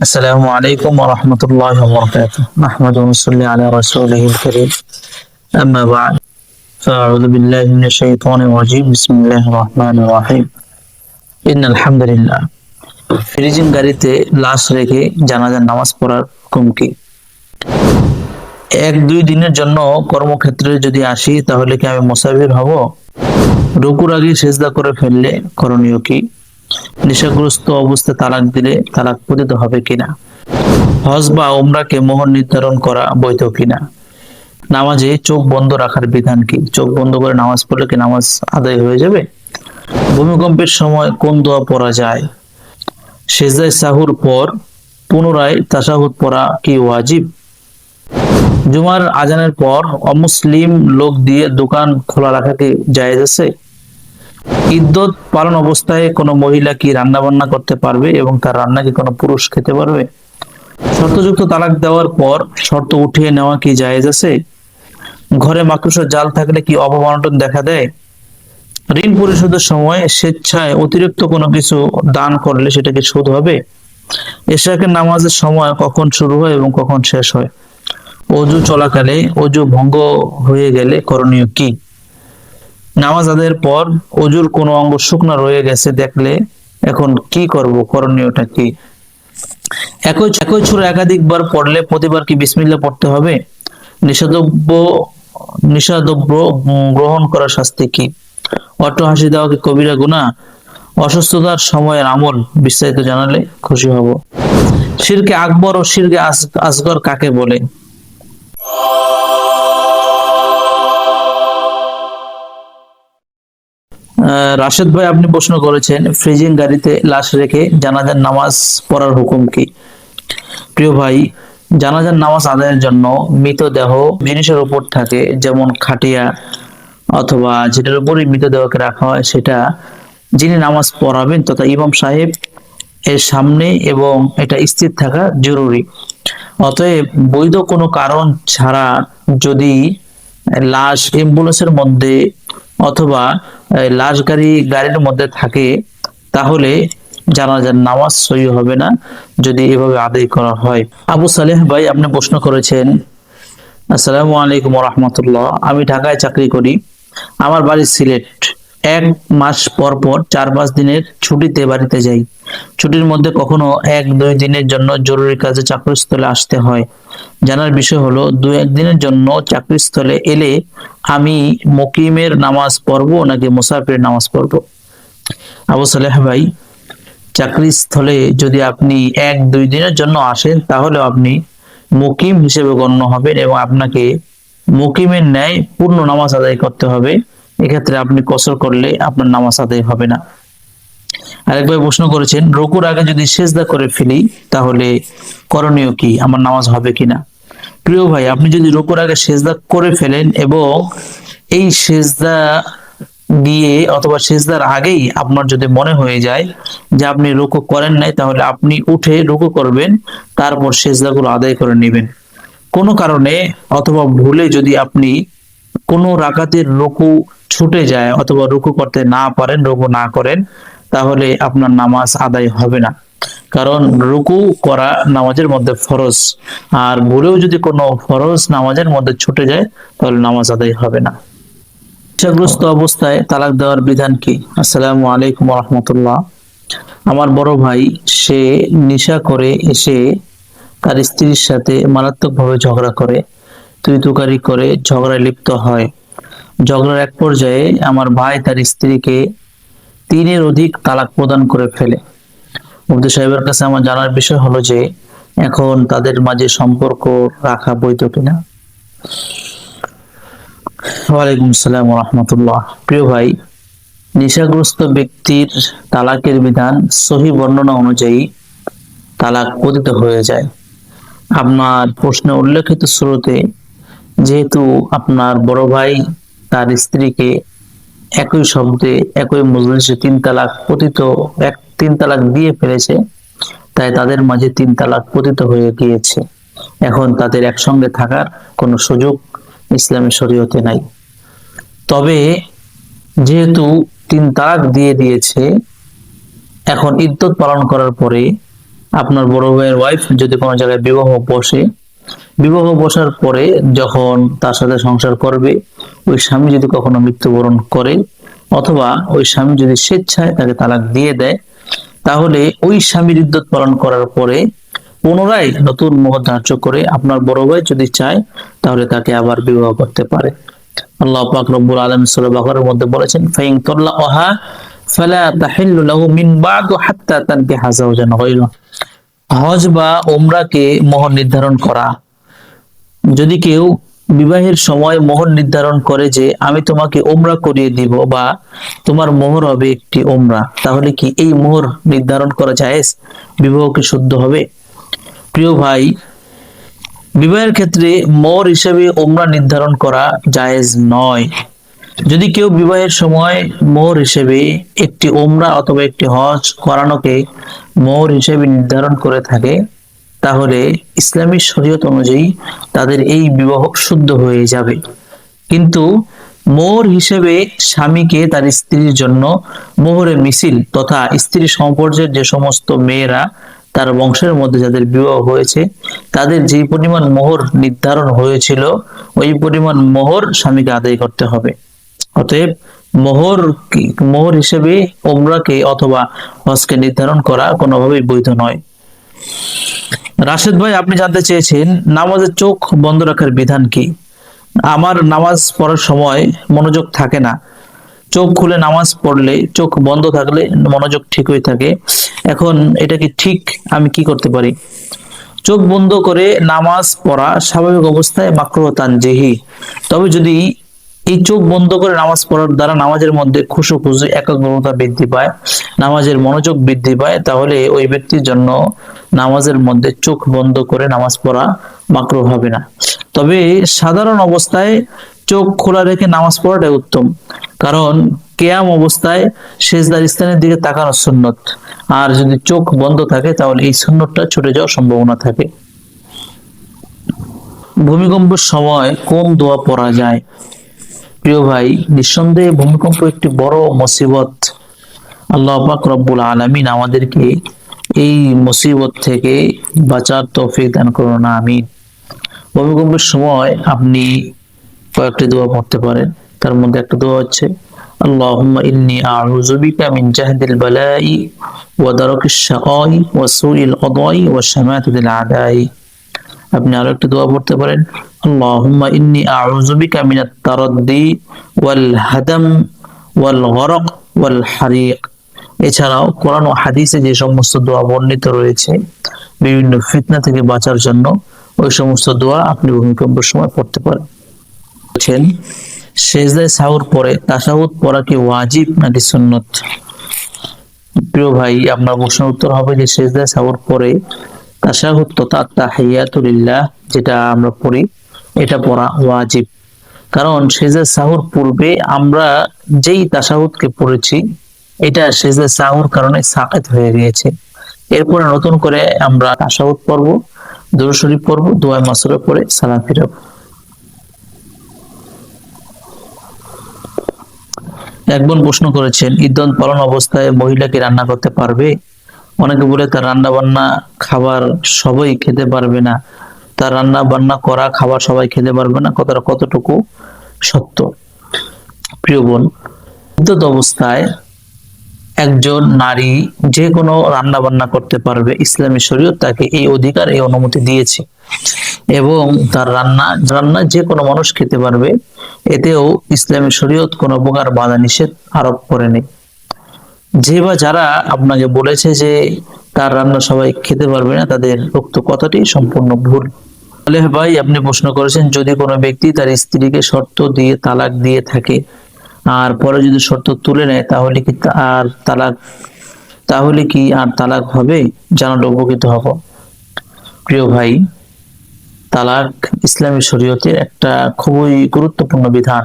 السلام عليكم ورحمة الله وبركاته نحمد ونصلي على رسوله الكريم أما بعد فأعوذ بالله من الشيطان الرجيم بسم الله الرحمن الرحيم إن الحمد لله freezing গাড়িতে লাশ রেখে জানাজার নামাজ পড়ার হুকুম কি এক দুই দিনের জন্য কর্মক্ষেত্রে যদি আসি তাহলে কি আমি মোসাফির হব রুকুর আগে সেজদা করে ফেললে করণীয় কি নেশাগ্রস্ত অবস্থায় তালাক দিলে তালাক পতিত হবে কিনা? হজ বা ওমরাকে মোহর নির্ধারণ করা বৈধ কিনা? নামাজে চোখ বন্ধ রাখার বিধান কি? চোখ বন্ধ করে নামাজ পড়লে কি নামাজ আদায় হয়ে যাবে? ভূমিকম্পের সময় কোন দোয়া পড়া যায়? সেজদায় সাহুর পর পুনরায় তাসাহুদ পড়া কি ওয়াজিব? জুমার আজানের পর অমুসলিম লোক দিয়ে দোকান খোলা রাখা কি জায়েজ আছে? ইদ্যত পালন অবস্থায় কোনো মহিলা কি রান্না বান্না করতে পারবে এবং তার রান্না কি কোনো পুরুষ খেতে পারবে? শর্তযুক্ত তালাক দেওয়ার পর শর্ত উঠিয়ে নেওয়া কি জায়েজ আছে? ঘরে মাকড়সার জাল থাকলে কি অপমানটন দেখা দেয়? ঋণ পরিশোধের সময় স্বেচ্ছায় অতিরিক্ত কোনো কিছু দান করলে সেটা কি সুদ হবে? এশাকের নামাজের সময় কখন শুরু হয় এবং কখন শেষ হয়? অজু চলাকালে অজু ভঙ্গ হয়ে গেলে করণীয় কি? নামাজ আদায়ের পর অজুর কোনো অঙ্গ শুকনা রয়ে গেছে দেখলে এখন কি করব, করণীয়টা কি? একই একই ছুরা একাধিকবার পড়লে প্রতিবার কি বিসমিল্লাহ পড়তে হবে? নিষেধব্য নিষাদব্য গ্রহণ করার শাস্তি কি? অট্ট হাসি দেওয়া কি কবিরা গুণা অসুস্থতার সময়ের আমল, বিস্তারিত জানালে খুশি হব। শিরকে আকবর ও শিরকে আসগর কাকে বলে? রাশেদ ভাই, আপনি প্রশ্ন করেছেন, ফ্রিজিং গাড়িতে লাশ রেখে জানাজার নামাজ পড়ার হুকুম কি? প্রিয় ভাই, জানাজার নামাজ আদায়ের জন্য মৃতদেহ জিনিসের উপর থাকে, যেমন খাটিয়া, অথবা যেটার উপরই মৃতদেহকে রাখা হয়, সেটা যিনি নামাজ পড়াবেন তথা ইমাম সাহেব এর সামনে এবং এটা স্থির থাকা জরুরি। অতএব বৈধ কোনো কারণ ছাড়া যদি লাশ অ্যাম্বুলেন্সের মধ্যে অথবা লাশ গাড়ি, গাড়ির মধ্যে থাকে, তাহলে জানাজার নামাজ সই হবে না, যদি এভাবে আদায় করা হয়। আবু সালেহ ভাই, আপনি প্রশ্ন করেছেন, আসসালামু আলাইকুম রহমতুল্লাহ আমি ঢাকায় চাকরি করি। আমার বাড়ি সিলেট। এক মাস পর পর চার পাঁচ দিনের ছুটিতে বাড়িতে যাই। ছুটির মধ্যে কখনো এক, দুই দিনের জন্য জরুরি কাজে চাকরিস্থলে আসতে হয়। জানার বিষয় হলো দু একদিনের জন্য চাকরিস্থলে এলে আমি মকিমের নামাজ পড়ব নাকি মুসাফির নামাজ পড়ব? আবু সালেহ ভাই, চাকরিস্থলে যদি আপনি এক, দুই দিনের জন্য আসেন, তাহলে আপনি মুকিম হিসেবে গণ্য হবেন এবং আপনাকে মুকিমের ন্যায় পূর্ণ নামাজ আদায় করতে হবে। এক্ষেত্রে আপনি কসর করলে আপনার নামাজ আদায় হবে না। আরেকবার প্রশ্ন করেছেন, রকুর আগে যদি সেজদা করে ফেলি, তাহলে করণীয় কি? আমার নামাজ হবে কিনা? প্রিয় ভাই, আপনি যদি রকুর আগে সেজদা করে ফেলেন এবং এই সেজদা দিয়ে অথবা সেজদার আগেই আপনার যদি মনে হয়ে যায় যে আপনি রুকু করেন নাই, তাহলে আপনি উঠে রুকু করবেন, তারপর সেজদাগুলো আদায় করে নেবেন। কোনো কারণে অথবা ভুলে যদি আপনি কোনো রাকাতের রুকু ছুটে যায় অথবা রুকু করতে না পারেন, রুকু না করেন তাহলে আপনার নামাজ আদায় হবে না। কারণ রুকু করা নামাজের মধ্যে ফরজ। আর ভুলেও যদি কোনো ফরজ নামাজের মধ্যে ছুটে যায়, তাহলে নামাজ আদায় হবে না। নেশাগ্রস্ত অবস্থায় তালাক দেওয়ার বিধান কি? আসসালামু আলাইকুম রহমতুল্লাহ আমার বড় ভাই, সে নেশা করে, এসে তার স্ত্রীর সাথে মারাত্মকভাবে ঝগড়া করে তুই তুকারি করে, ঝগড়ায় লিপ্ত হয়। ঝগড়ার এক পর্যায়ে আমার ভাই তার স্ত্রীকে তিনের অধিক তালাক প্রদান করে ফেলে। মুফতি সাহেবের কাছে আমার জানার বিষয় হলো যে, এখন তাদের মাঝে সম্পর্ক রাখা বৈধ কিনা? ওয়ালাইকুম আসসালাম রহমতুল্লাহ প্রিয় ভাই, নেশাগ্রস্ত ব্যক্তির তালাকের বিধান সহি বর্ণনা অনুযায়ী তালাক পতিত হয়ে যায়। আপনার প্রশ্নে উল্লেখিত স্রোতে, যেহেতু আপনার বড় ভাই তার স্ত্রীকে একই শব্দে একই মজলিসে তিন তালাক পতিত, এক তিন তালাক দিয়ে ফেলেছে, তাই তাদের মাঝে তিন তালাক পতিত হয়ে গিয়েছে। এখন তাদের একসঙ্গে থাকার কোনো সুযোগ ইসলামী শরীয়তে নাই। তবে যেহেতু তিন তালাক দিয়ে দিয়েছে, এখন ইদ্যত পালন করার পরে আপনার বড় ভাইয়ের ওয়াইফ যদি কোনো জায়গায় বিবাহ বসে বিবাহ বসার পরে যখন তার সাথে সংসার করবে, ওই স্বামী যদি কখনো মৃত্যুবরণ করে অথবা ওই স্বামী যদি স্বেচ্ছায় তাকে তালাক দিয়ে দেয়, তাহলে ওই স্বামীর ইদ্যত পালন করার পরে পুনরায় নতুন মোহ ধার্য করে আপনার বড় ভাই যদি চায়, তাহলে তাকে আবার বিবাহ করতে পারে। আল্লাহ পাক রব্বুল আলামিন সূরা বাকারার মধ্যে বলেছেন, ফাইন তাল্লাহা ফালা তাহিল্লু লাহু মিন বাদু হাত্তা তানকিহা যাওজান গায়রা। হজ বা ওমরাকে মোহর নির্ধারণ করা। যদি কেউ বিবাহের সময় মোহর নির্ধারণ করে যে, আমি তোমাকে ওমরা করিয়ে দিব বা তোমার মোহর হবে একটি ওমরা তাহলে কি এই মোহর নির্ধারণ করা যায় বিবাহ কি শুদ্ধ হবে? প্রিয় ভাই, বিবাহের ক্ষেত্রে মোহর হিসেবে ওমরা নির্ধারণ করা জায়েজ নয়। যদি কেউ বিবাহের সময় মোহর হিসেবে একটি ওমরা অথবা একটি হজ করানোকে মোহর হিসেবে নির্ধারণ করে থাকে, তাহলে ইসলামী শরীয়ত অনুযায়ী তাদের এই বিবাহ শুদ্ধ হয়ে যাবে। কিন্তু মোহর হিসেবে স্বামীকে তার স্ত্রীর জন্য মোহরের মিছিল তথা স্ত্রী সম্পর্কের যে সমস্ত মেয়েরা তার বংশের মধ্যে যাদের বিবাহ হয়েছে, তাদের যে পরিমাণ মোহর নির্ধারণ হয়েছিল, ওই পরিমাণ মোহর স্বামীকে আদায় করতে হবে। অতএব মোহর কি- মোহর হিসেবে ওমরাকে অথবা হজকে নির্ধারণ করা কোনোভাবেই বৈধ নয়। রাশেদ ভাই, আপনি জানতে চেয়েছেন, নামাজের চোখ বন্ধ রাখার বিধান কি? আমার নামাজ পড়ার সময় মনোযোগ থাকে না। চোখ খুলে নামাজ পড়লে, চোখ বন্ধ থাকলে মনোযোগ ঠিক হয়ে থাকে। এখন এটা কি ঠিক? আমি কি করতে পারি? চোখ বন্ধ করে নামাজ পড়া স্বাভাবিক অবস্থায় মাকরুহ তানজিহি তবে যদি এই চোখ বন্ধ করে নামাজ পড়ার দ্বারা নামাজের মধ্যে খুশু খুশু একাগ্রতা বৃদ্ধি পায়, নামাজের মনোযোগ বৃদ্ধি পায়, তাহলে ওই ব্যক্তির জন্য নামাজের মধ্যে চোখ বন্ধ করে নামাজ পড়া মাকরুহ হবে না। তবে সাধারণ অবস্থায় চোখ খোলা রেখে নামাজ পড়াটাই উত্তম। কারণ কেয়াম অবস্থায় শেষদার স্থানের দিকে তাকানো সুন্নত। আর যদি চোখ বন্ধ থাকে, তাহলে এই সুন্নতটা ছুটে যাওয়ার সম্ভাবনা থাকে। ভূমিকম্পের সময় কোন দোয়া পড়া যায়? প্রিয় ভাই নিঃসন্দেহে ভূমিকম্প একটি বড় মুসিবত আল্লাহ পাক রব্বুল আলামিন আমাদেরকে এই মুসিবত থেকে বাঁচার তৌফিক দান করুন না আমিন ভূমিকম্পের সময় আপনি কয়েকটি দোয়া পড়তে পারেন তার মধ্যে একটা দোয়া হচ্ছে اللهم إني أعوذ بك من جهد البلاء ودرك الشقاء وسوء القضاء وشماتة الأعداء আপনি আরো একটা দোয়া পড়তে পারেন বিকা মিনাত তারাদ্দি ওয়াল হাদাম ওয়াল গরক ওয়াল হারিক। এছাড়াও কোরআন ও হাদিসে যে সমস্ত দোয়া বর্ণিত রয়েছে, বিভিন্ন ফিতনা থেকে বাঁচার জন্য ওই সমস্ত দোয়া আপনি ভূমিকম্পের সময় পড়তে পারেন। বলছেন, সেজদায় সাহুর পরে তাশাহুদ পড়া কি ওয়াজিব নাকি সুন্নত? প্রিয় ভাই, আপনার প্রশ্নের উত্তর হবে যে, সেজদায় সাহুর পরে তাশাহুদ তথা তাহিয়াতুলিল্লাহ, যেটা আমরা পড়ি এটা পড়া ওয়াজিব। কারণ সেজদা সাহুর পূর্বে আমরা যেই তাশাহুদকে পড়েছি, এটা সেজদা সাহুর কারণে সাকেত হয়ে গিয়েছে। এরপরে নতুন করে আমরা তাশাহুদ পড়ব, দুরূদ শরীফ পড়ব, দোয়া মাসুরা পড়ে সালাম ফিরাবো। এক বোন প্রশ্ন করেছেন ঈদন পালন অবস্থায় মহিলা কি রান্না করতে পারবে? অনেকে বলে তার রান্না বান্না খাবার সবই খেতে পারবে না। তার রান্না বান্না করা, খাবার সবাই খেতে পারবে না, কথাটা কতটুকু সত্য? প্রিয় বোন ইদ্যত অবস্থায় একজন নারী যে কোনো রান্না বান্না করতে পারবে, ইসলামী শরীয়ত তাকে এই অধিকার, এই অনুমতি দিয়েছে। এবং তার রান্না রান্না যে কোনো মানুষ খেতে পারবে, এতেও ইসলামী শরীয়ত কোনো প্রকার বাধা নিষেধ আরোপ করেনি। যে বা যারা আপনাকে বলেছে যে তার রান্না সবাই খেতে পারবে না, তাদের উক্ত কথাটি সম্পূর্ণ ভুল। তাহলে ভাই আপনি প্রশ্ন করেছেন, যদি কোনো ব্যক্তি তার স্ত্রীকে শর্ত দিয়ে তালাক দিয়ে থাকে আর পরে যদি শর্ত তুলে নেয়, তাহলে কি আর তালাক তাহলে কি আর তালাক হবে? জানালে উপকৃত হব। প্রিয় ভাই, তালাক ইসলামী শরীয়তের একটা খুবই গুরুত্বপূর্ণ বিধান।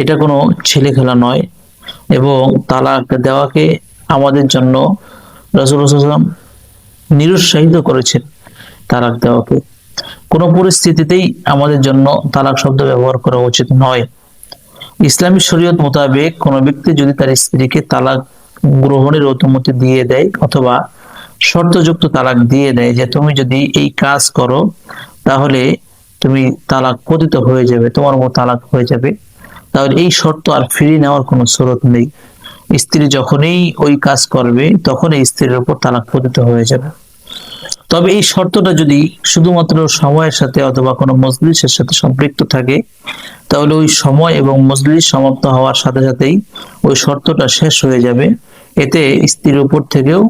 এটা কোনো ছেলে খেলা নয় এবং তালাক দেওয়াকে আমাদের জন্য রাসূলুল্লাহ নিরুৎসাহিত করেছেন তালাক দেওয়াকে। কোনো পরিস্থিতিতেই আমাদের জন্য তালাক শব্দ ব্যবহার করা উচিত নয়। ইসলামী শরীয়ত মোতাবেক কোনো ব্যক্তি যদি তার স্ত্রীকে তালাক গ্রহণের অনুমতি দিয়ে দেয় অথবা শর্তযুক্ত তালাক দিয়ে দেয় যে তুমি যদি এই কাজ করো, তাহলে তুমি তালাক পতিত হয়ে যাবে, তোমার উপর তালাক হয়ে যাবে। তাহলে এই শর্ত আর ফিরিয়ে নেওয়ার কোনো স্রোত নেই। স্ত্রী যখনই ওই কাজ করবে তখন এই স্ত্রীর উপর তালাক পতিত হয়ে যাবে। তবে এই শর্তটা যদি শুধুমাত্র সময়ের সাথে অথবা কোনো মজলিসের সাথে সম্পৃক্ত থাকে, তাহলে ওই সময় এবং মজলিস সমাপ্ত হওয়ার সাথে সাথেই ওই শর্তটা শেষ হয়ে যাবে। এতে স্ত্রীর উপর থেকেও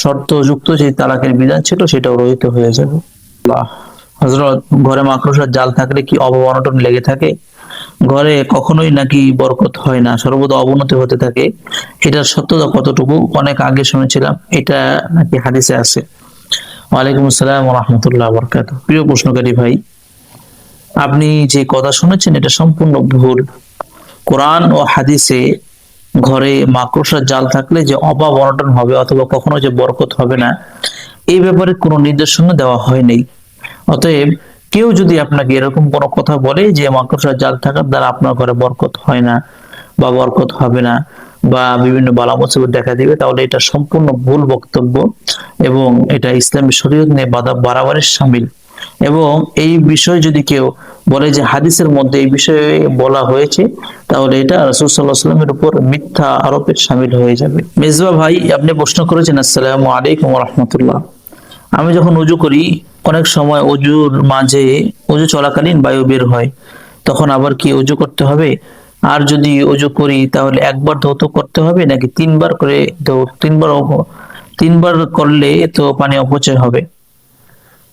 শর্তযুক্ত যে তালাকের বিধান ছিল সেটাও রহিত হয়ে যাবে। হজরত ঘরে মাকড়সার জাল থাকলে কি অবমানটন লেগে থাকে? ঘরে কখনোই নাকি বরকত হয় না, সর্বদা অবনতি হতে থাকে। এটার সত্যতা কতটুকু? অনেক আগে শুনেছিলাম, এটা নাকি হাদিসে আছে। ওয়ালাইকুম আসসালাম রহমতুল্লাহ বরকাত প্রিয় প্রশ্নকারী ভাই, আপনি যে কথা শুনেছেন এটা সম্পূর্ণ ভুল। কোরআন ও হাদিসে ঘরে মাকড়সার জাল থাকলে যে অভাব অনটন হবে অথবা কখনো যে বরকত হবে না, এই ব্যাপারে কোনো নির্দেশনা দেওয়া হয়নি। অতএব কেউ যদি আপনাকে এরকম কোনো কথা বলে যে মাকড়সার জাল থাকার দ্বারা আপনার ঘরে বরকত হয় না বা বরকত হবে না বা বিভিন্ন বালা মুসিবত দেখা দিবে, তাহলে এটা সম্পূর্ণ ভুল বক্তব্য এবং এটা ইসলামী শরীয়ত নিয়ে বাধা বাড়াবাড়ির সামিল। এবং এই বিষয় যদি কেউ বলে যে হাদিসের মধ্যে এই বিষয়ে বলা হয়েছে, তাহলে এটা রসুল সাল্লাহ সাল্লামের উপর মিথ্যা আরোপের সামিল হয়ে যাবে। মেজবা ভাই, আপনি প্রশ্ন করেছেন, আসসালামু আলাইকুম রহমতুল্লাহ। আমি যখন উজু করি, অনেক সময় অজুর মাঝে অজু চলাকালীন বায়ু বের হয়, তখন আবার কি অজু করতে হবে? আর যদি অজু করি, তাহলে একবার ধৌত করতে হবে, নাকি তিনবার করে তিনবার তিনবার করলে তো পানি অপচয় হবে?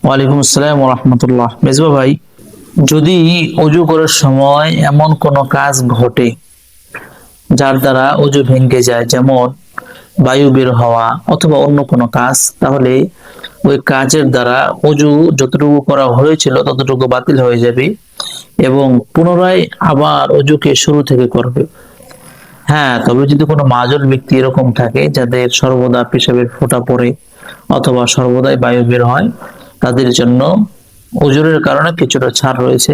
ওয়ালাইকুম আসসালাম রহমতুল্লাহ মেজবা ভাই, যদি অজু করার সময় এমন কোনো কাজ ঘটে, যার দ্বারা অজু ভেঙে যায়, যেমন বায়ু বের হওয়া অথবা অন্য কোনো কাজ, তাহলে ওই কাজের দ্বারা অজু যতটুকু করা হয়েছিল ততটুকু বাতিল হয়ে যাবে। এবং পুনরায় আবার অজুকে শুরু থেকে করবে। হ্যাঁ তবে যদি কোনো মাজল ব্যক্তি এরকম থাকে, যাদের সর্বদা পেশাবের ফোঁটা পড়ে অথবা সর্বদাই বায়ু বের হয়, তাদের জন্য ওজুরের কারণে কিছুটা ছাড় রয়েছে।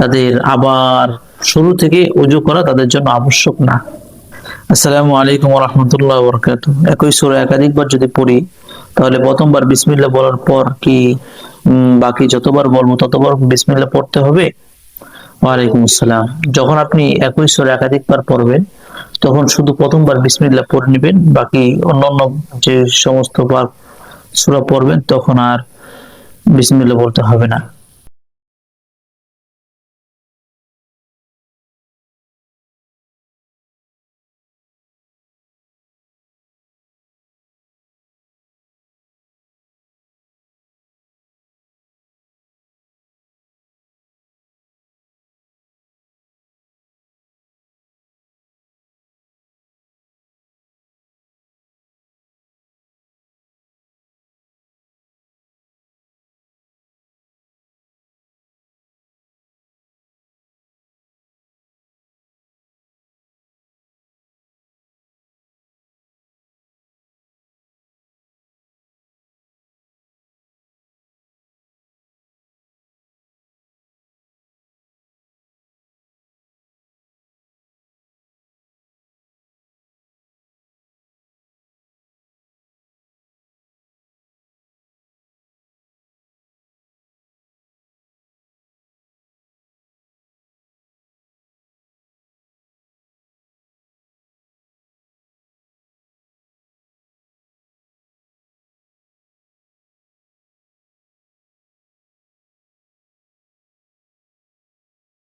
তাদের আবার শুরু থেকে উজু করা তাদের জন্য আবশ্যক না। আসসালামু আলাইকুম রহমতুল্লাহ বরকাত একই সুরে একাধিকবার যদি পড়ি, তাহলে প্রথমবার বিসমিল্লাহ বলার পর কি বাকি যতবার বলব ততবার বিসমিল্লাহ পড়তে হবে? ওয়ালাইকুম আসসালাম। যখন আপনি একই সরে একাধিকবার পড়বেন, তখন শুধু প্রথমবার বিসমিল্লা পড়ে নেবেন, বাকি অন্যান্য যে সমস্ত বার সুরা পড়বেন, তখন আর বিসমিল্লা বলতে হবে না।